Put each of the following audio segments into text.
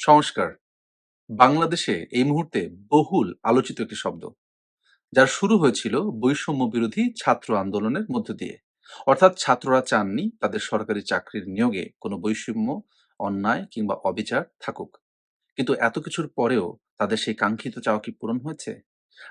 সংস্কার। বাংলাদেশে এই মুহূর্তে বহুল আলোচিত একটি শব্দ, যার শুরু হয়েছিল বৈষম্য বিরোধী ছাত্র আন্দোলনের মধ্য দিয়ে। অর্থাৎ ছাত্ররা চাননি তাদের সরকারি চাকরির নিয়োগে কোনো বৈষম্য, অন্যায় কিংবা অবিচার থাকুক। কিন্তু এত কিছুর পরেও তাদের সেই কাঙ্ক্ষিত চাওয়া কি পূরণ হয়েছে?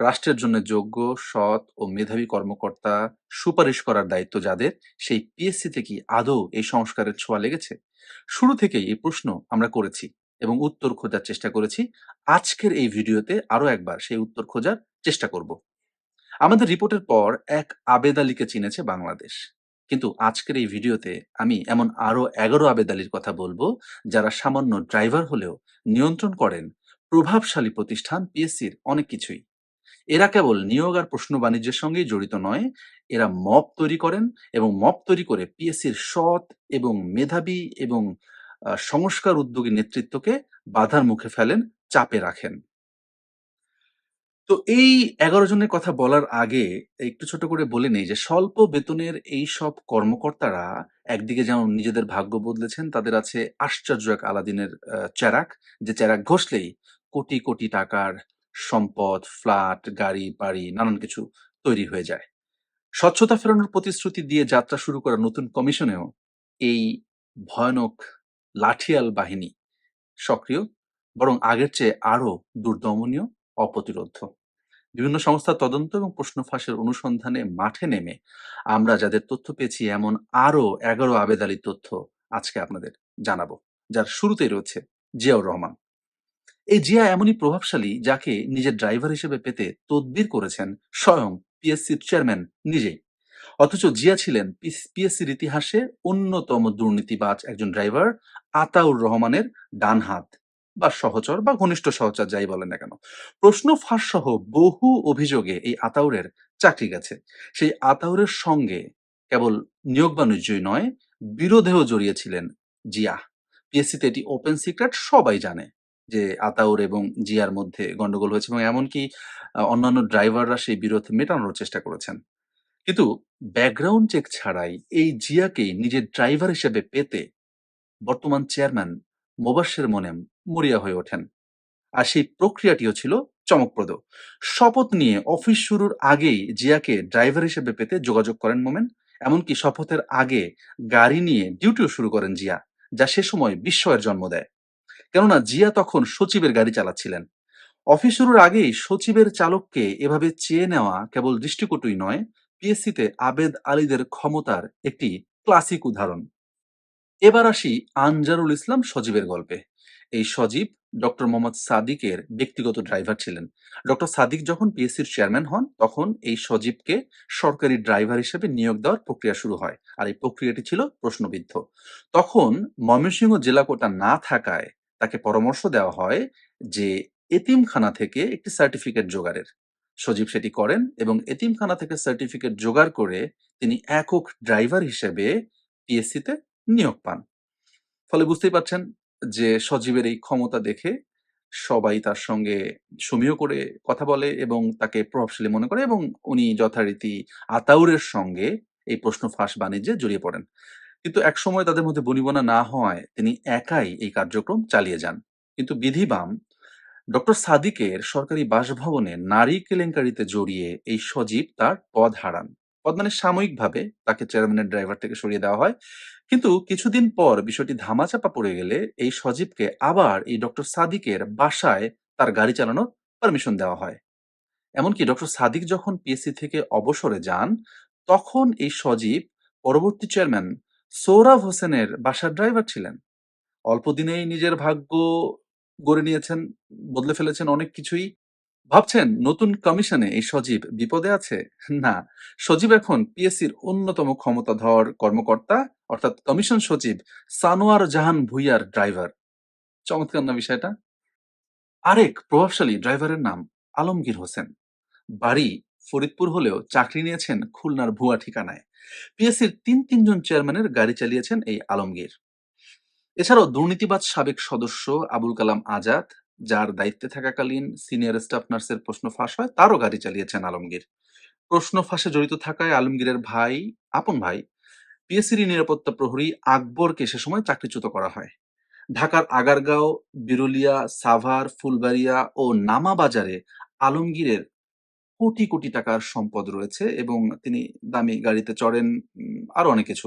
রাষ্ট্রের জন্য যোগ্য, সৎ ও মেধাবী কর্মকর্তা সুপারিশ করার দায়িত্ব যাদের, সেই পিএসসিতে কি আদৌ এই সংস্কারের ছোঁয়া লেগেছে? শুরু থেকেই এই প্রশ্ন আমরা করেছি। এবং উত্তর খোঁজার চেষ্টা করেছি। আজকের এই ভিডিওতে আরও একবার সেই উত্তর খোঁজার চেষ্টা করব। আমাদের রিপোর্টের পর এক আবেদ আলীকে চিনেছে বাংলাদেশ। কিন্তু আজকের এই ভিডিওতে আমি এমন আরও এগারো আবেদ আলীর কথা বলব, যারা সামান্য ড্রাইভার হলেও নিয়ন্ত্রণ করেন প্রভাবশালী প্রতিষ্ঠান পিএসসির অনেক কিছুই। এরা কেবল নিয়োগ আর প্রশ্ন বাণিজ্যের সঙ্গেই জড়িত নয়, এরা মপ তৈরি করেন এবং মপ তৈরি করে পিএসসির সৎ এবং মেধাবী এবং সংস্কার উদ্যোগী নেতৃত্বকে বাধার মুখে ফেলেন, চাপে রাখেন। তো এই এগারো জনের কথা বলার আগে একটু ছোট করে বলে নেই যে, স্বল্প বেতনের এই সব কর্মকর্তারা একদিকে যেমন নিজেদের ভাগ্য বদলেছেন, তাদের আছে আশ্চর্য এক আলাদিনের চেরাক যে চেরাক ঘষলেই কোটি কোটি টাকার সম্পদ, ফ্ল্যাট, গাড়ি, বাড়ি, নানান কিছু তৈরি হয়ে যায়। স্বচ্ছতা ফেরানোর প্রতিশ্রুতি দিয়ে যাত্রা শুরু করা নতুন কমিশনেও এই ভয়ানক লাঠিয়াল বাহিনী সক্রিয়, বরং আগের চেয়ে আরও দুর্দমনীয় অপ্রতিরোধ বিভিন্ন সংস্থার তদন্ত এবং প্রশ্ন ফাঁসের অনুসন্ধানে মাঠে নেমে আমরা যাদের তথ্য পেয়েছি, এমন আরও এগারো আবেদালি তথ্য আজকে আপনাদের জানাব, যার শুরুতেই রয়েছে জিয়াউর রহমান। এই জিয়া এমনই প্রভাবশালী যাকে নিজের ড্রাইভার হিসেবে পেতে তদবির করেছেন স্বয়ং পিএসসির চেয়ারম্যান নিজেই। অথচ জিয়া ছিলেন পিএসসির ইতিহাসে অন্যতম দুর্নীতিবাজ একজন ড্রাইভার আতাউর রহমানের ডান হাত, বা সহচর বা ঘনিষ্ঠ সহচর যাই বলেন না কেন। প্রশ্ন ফাঁস সহ বহু অভিযোগে এই আতাউরের চাকরি গেছে। সেই আতাউরের সঙ্গে কেবল নিয়োগ বাণিজ্যই নয়, বিরোধেও জড়িয়েছিলেন জিয়া। পিএসসিতে এটি ওপেন সিক্রেট সবাই জানে যে আতাউর এবং জিয়ার মধ্যে গন্ডগোল হয়েছে এবং এমনকি অন্যান্য ড্রাইভাররা সেই বিরোধ মেটানোর চেষ্টা করেছেন। কিন্তু ব্যাকগ্রাউন্ড চেক ছাড়াই এই জিয়াকেই নিজের ড্রাইভার হিসেবে পেতে বর্তমান চেয়ারম্যান মোবাশ্বের মনেম মরিয়া হয়ে ওঠেন। আর সেই প্রক্রিয়াটিও ছিল চমকপ্রদ। শপথ নিয়ে অফিস শুরুর আগেই জিয়াকে ড্রাইভার হিসেবে পেতে যোগাযোগ করেন মোমেন, এমনকি শপথের আগে গাড়ি নিয়ে ডিউটিও শুরু করেন জিয়া, যা সে সময় বিস্ময়ের জন্ম দেয়। কেননা জিয়া তখন সচিবের গাড়ি চালাচ্ছিলেন। অফিস শুরুর আগেই সচিবের চালককে এভাবে চেয়ে নেওয়া কেবল দৃষ্টিকটুই নয় পিএসসিতে আবেদ আলীদের ক্ষমতার একটি ক্লাসিক উদাহরণ। এবার আসি আনজারুল ইসলাম সজীবের গল্পে। এই সজীব ডক্টর মোহাম্মদ সাদিকের ব্যক্তিগত ড্রাইভার ছিলেন। ডক্টর সাদিক যখন পিএসসির চেয়ারম্যান হন, তখন এই সজীবকে সরকারি ড্রাইভার হিসেবে নিয়োগ দেওয়ার প্রক্রিয়া শুরু হয় আর এই প্রক্রিয়াটি ছিল প্রশ্নবিদ্ধ। তখন ময়মনসিংহ জেলা কোটা না থাকায় তাকে পরামর্শ দেওয়া হয় যে, এতিমখানা থেকে একটি সার্টিফিকেট জোগাড়ের। সজীব সেটি করেন এবং এতিমখানা থেকে সার্টিফিকেট জোগাড় করে তিনি একক ড্রাইভার হিসেবে পিএসসিতে নিয়োগ পান। ফলে বুঝতেই পারছেন যে সজীবের এই ক্ষমতা দেখে সবাই তার সঙ্গে সমীহ করে কথা বলে এবং তাকে প্রভাবশালী মনে করে এবং উনি যথারীতি আতাউরের সঙ্গে এই প্রশ্ন ফাঁস বাণিজ্যে জড়িয়ে পড়েন। কিন্তু একসময় তাদের মধ্যে বনিবনা না হওয়ায় তিনি একাই এই কার্যক্রম চালিয়ে যান। কিন্তু বিধিবাম ডক্টর সাদিকের সরকারি বাসভবনে নারী কেলেঙ্কারিতে জড়িয়ে এই সজীব তার পদ হারান। পদ মানে সাময়িকভাবে তাকে চেয়ারম্যানের ড্রাইভার থেকে সরিয়ে দেওয়া হয়। কিন্তু কিছুদিন পর বিষয়টি ধামাচাপা পড়ে গেলে এই সজীবকে আবার এই ডক্টর সাদিকের বাসায় তার গাড়ি চালানোর পারমিশন দেওয়া হয়। এমনকি ডক্টর সাদিক যখন পিএসসি থেকে অবসরে যান, তখন এই সজীব পরবর্তী চেয়ারম্যান সৌরভ হোসেনের বাসার ড্রাইভার ছিলেন। অল্প দিনেই নিজের ভাগ্য গড়ে নিয়েছেন, বদলে ফেলেছেন অনেক কিছুই। ভাবছেন নতুন কমিশনে এই সজীব বিপদে আছে? না, সজীব এখন পিএসসির অন্যতম ক্ষমতাধর কর্মকর্তা, অর্থাৎ কমিশন সচিব সানোয়ার জাহান ভুইয়ার ড্রাইভার। চমৎকার না বিষয়টা? আরেক প্রভাবশালী ড্রাইভারের নাম আলমগীর হোসেন। বাড়ি ফরিদপুর হলেও চাকরি নিয়েছেন খুলনার ভুয়া ঠিকানায়। পিএসসির তিন তিনজন চেয়ারম্যানের গাড়ি চালিয়েছেন এই আলমগীর। এছাড়াও দুর্নীতিবাদ সাবেক সদস্য আবুল কালাম আজাদ যার দায়িত্বে থাকাকালীন সিনিয়র স্টাফ নার্সের প্রশ্ন ফাঁস হয় তারও গাড়ি চালিয়েছেন আলমগীর। প্রশ্ন ফাঁসে জড়িত থাকায় আলমগীরের ভাই আপন ভাই পিএসসির নিরাপত্তা প্রহরী আকবরকে সে সময় চাকরিচ্যুত করা হয়। ঢাকার আগারগাঁও, বিরুলিয়া, সাভার, ফুলবাড়িয়া ও নামাবাজারে আলমগীরের কোটি, কোটি টাকার সম্পদ রয়েছে এবং তিনি দামি গাড়িতে চড়েন, আরও অনেক কিছু।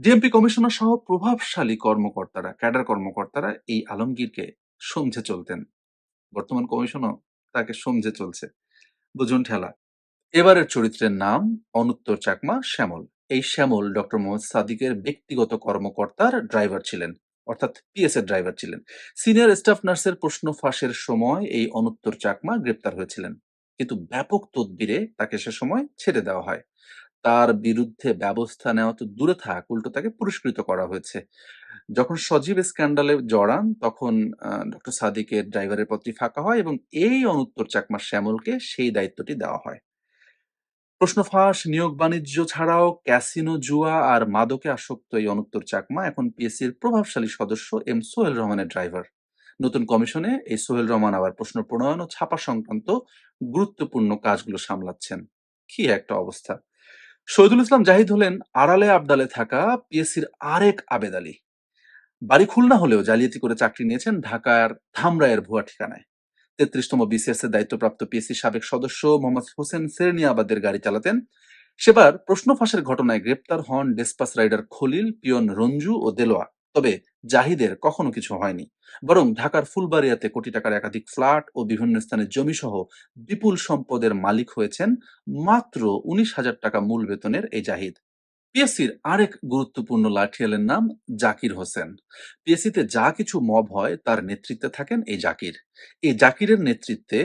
ডিএমপি কমিশনার সহ প্রভাবশালী কর্মকর্তারা, ক্যাডার কর্মকর্তারা এই আলমগীরকে সমঝে চলতেন। বর্তমান কমিশনও তাকে সমঝে চলছে। বুঝুন ঠেলা। এবারের চরিত্রের নাম অনুত্তর চাকমা শ্যামল। এই শ্যামল ডক্টর মোহাম্মদ সাদিকের ব্যক্তিগত কর্মকর্তার ড্রাইভার ছিলেন। অর্থাৎ পিএস এর ড্রাইভার ছিলেন। সিনিয়র স্টাফ নার্সের প্রশ্ন ফাঁসের সময় এই অনুত্তর চাকমা গ্রেপ্তার হয়েছিলেন। কিন্তু ব্যাপক তদবিরে তাকে সে সময় ছেড়ে দেওয়া হয়। তার বিরুদ্ধে ব্যবস্থা নেওয়া তো দূরে থাক, উল্টো তাকে পুরস্কৃত করা হয়েছে। যখন সজীব স্ক্যান্ডালে জড়ান তখন ডক্টর সাদিকের ড্রাইভারের পদটি ফাঁকা হয় এবং এই অনুত্তর চাকমা শ্যামলকে সেই দায়িত্বটি দেওয়া হয়। প্রশ্ন ফাঁস, নিয়োগ বাণিজ্য ছাড়াও ক্যাসিনো, জুয়া আর মাদকে আসক্ত এই অনুত্তর চাকমা এখন পিএসসির প্রভাবশালী সদস্য এম সোহেল রহমানের ড্রাইভার। নতুন কমিশনে এই সোহেল রহমান আবার প্রশ্ন প্রণয়ন ও ছাপা সংক্রান্ত গুরুত্বপূর্ণ কাজগুলো সামলাচ্ছেন। কি একটা অবস্থা! শহীদুল ইসলাম জাহিদ হলেন আড়ালে আবডালে থাকা পিএসসির আরেক আবেদ আলী। বাড়ি খুলনা হলেও জালিয়াতি করে চাকরি নিয়েছেন ঢাকার ধামরাইয়ের ভুয়া ঠিকানায়। তেত্রিশতম বিসিএস এর দায়িত্বপ্রাপ্ত পিএসসি সাবেক সদস্য মোহাম্মদ হোসেন সেরনিয়াবাদের গাড়ি চালাতেন। সেবার প্রশ্ন ফাঁসের ঘটনায় গ্রেপ্তার হন despatch rider Khalil, peon Ranju ও দেলোয়া। তবে জাহিদের কখনো কিছু হয়নি। বরং ঢাকার ফুলবাড়িয়াতে কোটি টাকার একাধিক ফ্ল্যাট ও বিভিন্ন স্থানে জমি সহ বিপুল সম্পদের মালিক হয়েছেন মাত্র উনিশ হাজার টাকা মূল বেতনের এই জাহিদ। পিএসসির আরেক গুরুত্বপূর্ণ লাঠিয়ালের নাম জাকির হোসেন। পিএসসিতে যা কিছু মব হয় তার নেতৃত্বে থাকেন এই জাকির। এই জাকিরের নেতৃত্বে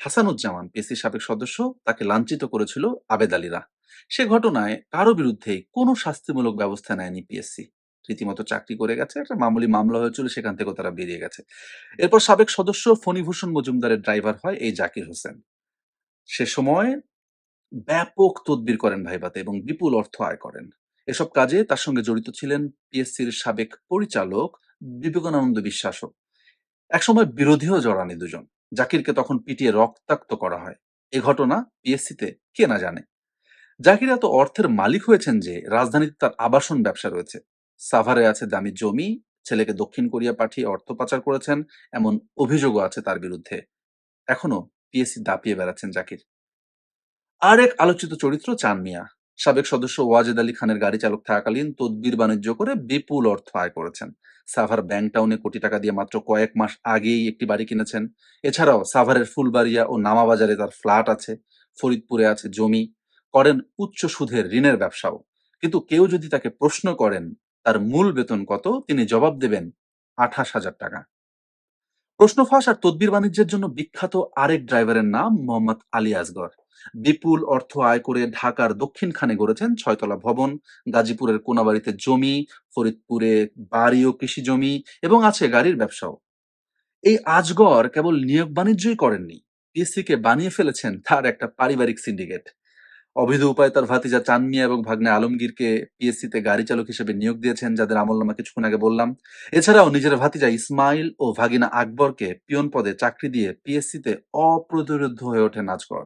হাসানুজ্জামান পিএসসির সাবেক সদস্য, তাকে লাঞ্ছিত করেছিল আবেদ। সে ঘটনায় কারও বিরুদ্ধেই কোনো শাস্তিমূলক ব্যবস্থা নেয়নি পিএসসি। রীতিমতো চাকরি করে গেছে, একটা মামুলি মামলা হয়েছিল সেখান থেকেও তারা বেরিয়ে গেছে। এরপর সাবেক সদস্য ফণীভূষণ মজুমদারের ড্রাইভার হয় এই জাকির হোসেন। সে সময় ব্যাপক তদবির করেন ভাইবাতে এবং বিপুল অর্থ আয় করেন। এসব কাজে তার সঙ্গে জড়িত ছিলেন পিএসসির সাবেক পরিচালক বিবেকানন্দ বিশ্বাসও। একসময় বিরোধীও জড়ান দুজন। জাকিরকে তখন পিটিয়ে রক্তাক্ত করা হয়। এ ঘটনা পিএসসিতে কে না জানে? জাকির এত অর্থের মালিক হয়েছেন যে রাজধানীতে তার আবাসন ব্যবসা রয়েছে। সাভারে আছে দামি জমি, ছেলেকে দক্ষিণ কোরিয়া পাঠিয়ে অর্থ পাচার করেছেন এমন অভিযোগও আছে তার বিরুদ্ধে। এখনও পিএসসি দাপিয়ে বেড়াচ্ছেন জাকির। আরেক আলোচিত চরিত্র চান মিয়া। সাবেক সদস্য ওয়াজেদ আলী খানের গাড়ি চালক থাকাকালীন তদবির বাণিজ্য করে বিপুল অর্থ আয় করেছেন। সাভার ব্যাংক টাউনে কোটি টাকা দিয়ে মাত্র কয়েক মাস আগেই একটি বাড়ি কিনেছেন। এছাড়াও সাভারের ফুলবাড়িয়া ও নামাবাজারে তার ফ্ল্যাট আছে, ফরিদপুরে আছে জমি, করেন উচ্চ সুদের ঋণের ব্যবসাও। কিন্তু কেউ যদি তাকে প্রশ্ন করেন তার মূল বেতন কত, তিনি জবাব দেবেন আঠাশ হাজার টাকা। প্রশ্ন ফাঁস আর তদবির বাণিজ্যের জন্য বিখ্যাত আরেক ড্রাইভারের নাম মোহাম্মদ আলী আসগর। বিপুল অর্থ আয় করে ঢাকার দক্ষিণখানে গড়েছেন ছয়তলা ভবন, গাজীপুরের কোনাবাড়িতে জমি, ফরিদপুরে বাড়ি ও কৃষি জমি এবং আছে গাড়ির ব্যবসাও। এই আজগর কেবল নিয়োগ বাণিজ্যই করেননি, পিএসসিকে বানিয়ে ফেলেছেন তার একটা পারিবারিক সিন্ডিকেট। অবৈধ উপায়ে তার ভাতিজা চান মিয়া এবং ভাগ্নে আলমগীরকে পিএসসিতে গাড়ি চালক হিসেবে নিয়োগ দিয়েছেন যাদের আমলনামা কিছুক্ষণ আগে বললাম। এছাড়াও নিজের ভাতিজা ইসমাইল ও ভাগিনা আকবরকে পিয়ন পদে চাকরি দিয়ে পিএসসিতে অপ্রতিরোধ্য হয়ে ওঠেন আজগর।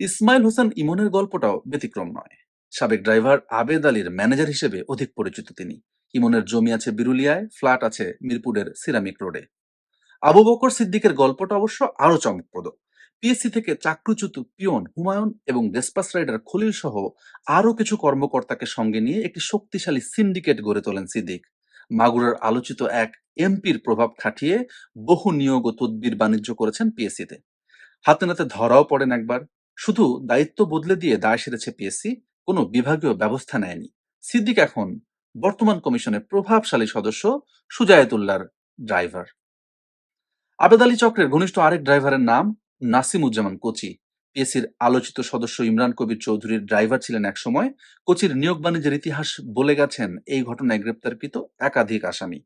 ইসমাইল হোসেন ইমনের গল্পটাও ব্যতিক্রম নয়। সাবেক ড্রাইভার আবেদ আলীর ম্যানেজার হিসেবে অধিক পরিচিত তিনি। ইমনের জমি আছে বিরুলিয়ায়, ফ্ল্যাট আছে মিরপুরের সিরামিক রোডে। আবু বকর সিদ্দিকের গল্পটা অবশ্য আরও চমকপ্রদ। পিএসসি থেকে চাকরিচ্যুত পিয়ন হুমায়ুন এবং ডেসপাস রাইডার খলিল সহ আরও কিছু কর্মকর্তাকে সঙ্গে নিয়ে একটি শক্তিশালী সিন্ডিকেট গড়ে তোলেন সিদ্দিক। মাগুরার আলোচিত এক এমপির প্রভাব খাটিয়ে বহু নিয়োগ ও তদবির বাণিজ্য করেছেন পিএসসিতে। হাতে নাতে ধরাও পড়েন একবার। শুধু দায়িত্ব বদলে দিয়ে দায় সেরেছে পিএসসি, কোনো বিভাগীয় ব্যবস্থা নেয়নি। সিদ্দিক এখন বর্তমান কমিশনের প্রভাবশালী সদস্য সুজায়েতুল্লাহর ড্রাইভার। আবেদ আলী চক্রের ঘনিষ্ঠ আরেক ড্রাইভারের নাম নাসিমুজ্জামান কোচি। পিএসসির আলোচিত সদস্য ইমরান কবির চৌধুরীর ড্রাইভার ছিলেন একসময়। কোচির নিয়োগ বাণিজ্যের ইতিহাস বলে গেছেন এই ঘটনায় গ্রেপ্তারকৃত একাধিক আসামি।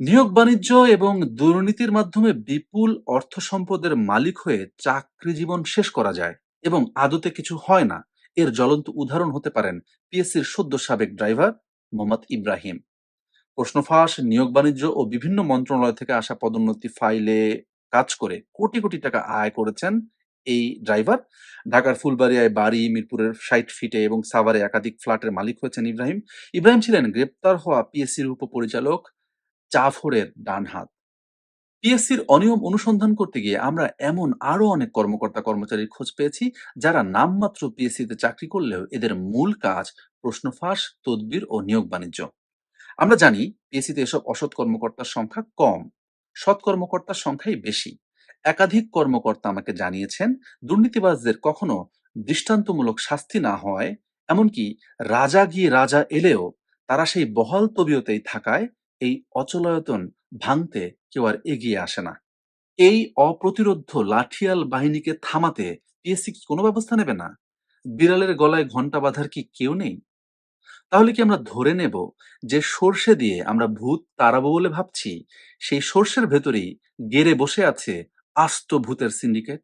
নিয়োগ বাণিজ্য এবং দুর্নীতির মাধ্যমে বিপুল অর্থ সম্পদের মালিক হয়ে চাকরি জীবন শেষ করা যায় এবং আদতে কিছু হয় না এর জ্বলন্ত উদাহরণ হতে পারেন পিএসসির সদ্য সাবেক ড্রাইভার মোহাম্মদ ইব্রাহিম প্রশ্ন ফাঁস, নিয়োগ বাণিজ্য ও বিভিন্ন মন্ত্রণালয় থেকে আসা পদোন্নতি ফাইলে কাজ করে কোটি কোটি টাকা আয় করেছেন এই ড্রাইভার। ঢাকার ফুলবাড়িয়ায় বাড়ি, মিরপুরের ষাট ফিটে এবং সাভারে একাধিক ফ্ল্যাটের মালিক হয়েছেন ইব্রাহিম। ইব্রাহিম ছিলেন গ্রেপ্তার হওয়া পিএসসির উপপরিচালক জাফরের ডান হাত পিএসসির অনিয়ম অনুসন্ধান করতে গিয়ে আমরা এমন আরও অনেক কর্মকর্তা, কর্মচারীর খোঁজ পেয়েছি, যারা নামমাত্র পিএসসিতে চাকরি করলেও এদের মূল কাজ প্রশ্ন ফাঁস তদবির ও নিয়োগ বাণিজ্য। আমরা জানি, পিএসসিতে এসব অসৎ কর্মকর্তার সংখ্যা কম। সৎ কর্মকর্তার সংখ্যাই বেশি। একাধিক কর্মকর্তা আমাকে জানিয়েছেন, দুর্নীতিবাজদের কখনো দৃষ্টান্তমূলক শাস্তি না হয় এমনকি রাজা গিয়ে রাজা এলেও তারা সেই বহাল তবিয়তেই থাকায় এই অচলায়তন ভাঙতে কেউ আর এগিয়ে আসে না। এই অপ্রতিরোধ্য লাঠিয়াল বাহিনীকে থামাতে পিএসসি কি কোনো ব্যবস্থা নেবে না? বিড়ালের গলায় ঘণ্টা বাঁধার কি কেউ নেই? তাহলে কি আমরা ধরে নেব যে সর্ষে দিয়ে আমরা ভূত তাড়াবো বলে ভাবছি? সেই সর্ষের ভেতরেই গেড়ে বসে আছে আস্ত ভূতের সিন্ডিকেট?